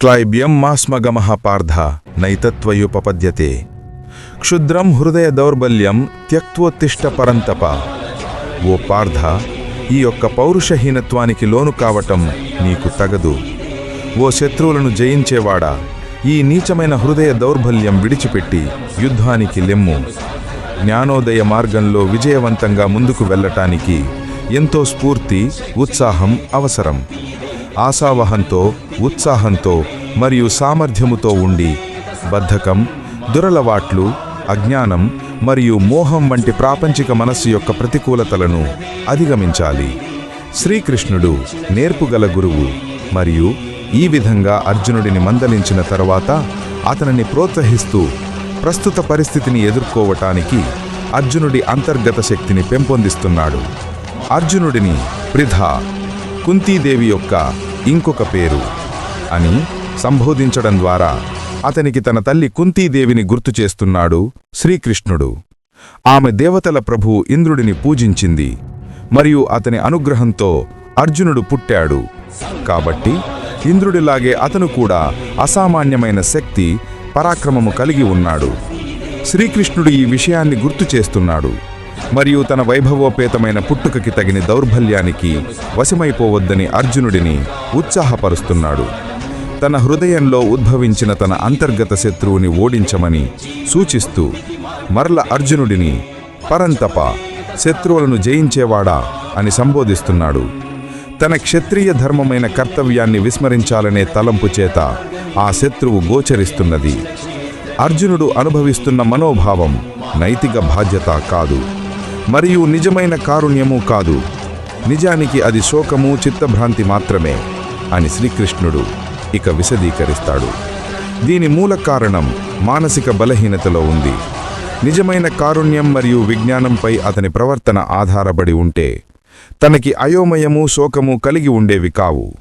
క్లైబ్యం మాస్మగమః పార్థ నైతత్వయుపపద్యతే. క్షుద్రం హృదయ దౌర్బల్యం త్యక్తోత్తిష్ట పరంతప. ఓ పార్థ ఈ యొక్క పౌరుషహీనత్వానికి లోను కావటం నీకు తగదు. ఓ శత్రువులను జయించేవాడా ఈ నీచమైన హృదయ దౌర్బల్యం విడిచిపెట్టి యుద్ధానికి లెమ్ము. జ్ఞానోదయ మార్గంలో విజయవంతంగా ముందుకు వెళ్ళటానికి ఎంతో స్ఫూర్తి ఉత్సాహం అవసరం. ఆశావహంతో ఉత్సాహంతో మరియు సామర్థ్యముతో ఉండి బద్ధకం దురలవాట్లు అజ్ఞానం మరియు మోహం వంటి ప్రాపంచిక మనస్సు యొక్క ప్రతికూలతలను అధిగమించాలి. శ్రీకృష్ణుడు నేర్పుగల గురువు మరియు ఈ విధంగా అర్జునుడిని మందలించిన తరువాత అతనిని ప్రోత్సహిస్తూ ప్రస్తుత పరిస్థితిని ఎదుర్కోవటానికి అర్జునుడి అంతర్గత శక్తిని పెంపొందిస్తున్నాడు. అర్జునుడిని ప్రిధా కుంతీదేవి యొక్క ఇంకొక పేరు అని సంబోధించడం ద్వారా అతనికి తన తల్లి కుంతీదేవిని గుర్తు చేస్తున్నాడు శ్రీకృష్ణుడు. ఆమె దేవతల ప్రభు ఇంద్రుడిని పూజించింది మరియు అతని అనుగ్రహంతో అర్జునుడు పుట్టాడు. కాబట్టి ఇంద్రుడిలాగే అతను కూడా అసామాన్యమైన శక్తి పరాక్రమము కలిగి ఉన్నాడు. శ్రీకృష్ణుడు ఈ విషయాన్ని గుర్తు చేస్తున్నాడు. మరియు తన వైభవోపేతమైన పుట్టుకకి తగిన దౌర్బల్యానికి వశమైపోవద్దని అర్జునుడిని ఉత్సాహపరుస్తున్నాడు. తన హృదయంలో ఉద్భవించిన తన అంతర్గత శత్రువుని ఓడించమని సూచిస్తూ మరల అర్జునుడిని పరంతప శత్రువులను జయించేవాడా అని సంబోధిస్తున్నాడు. తన క్షత్రియ ధర్మమైన కర్తవ్యాన్ని విస్మరించాలనే తలంపు చేత ఆ శత్రువు గోచరిస్తున్నది. అర్జునుడు అనుభవిస్తున్న మనోభావం నైతిక బాధ్యత కాదు. మరియు నిజమైన కారుణ్యము కాదు. నిజానికి అది శోకము చిత్తభ్రాంతి మాత్రమే అని శ్రీకృష్ణుడు ఇక విశదీకరిస్తాడు. దీని మూల కారణం మానసిక బలహీనతలో ఉంది. నిజమైన కారుణ్యం మరియు విజ్ఞానంపై అతని ప్రవర్తన ఆధారపడి ఉంటే తనకి అయోమయము శోకము కలిగి ఉండేవి కావు.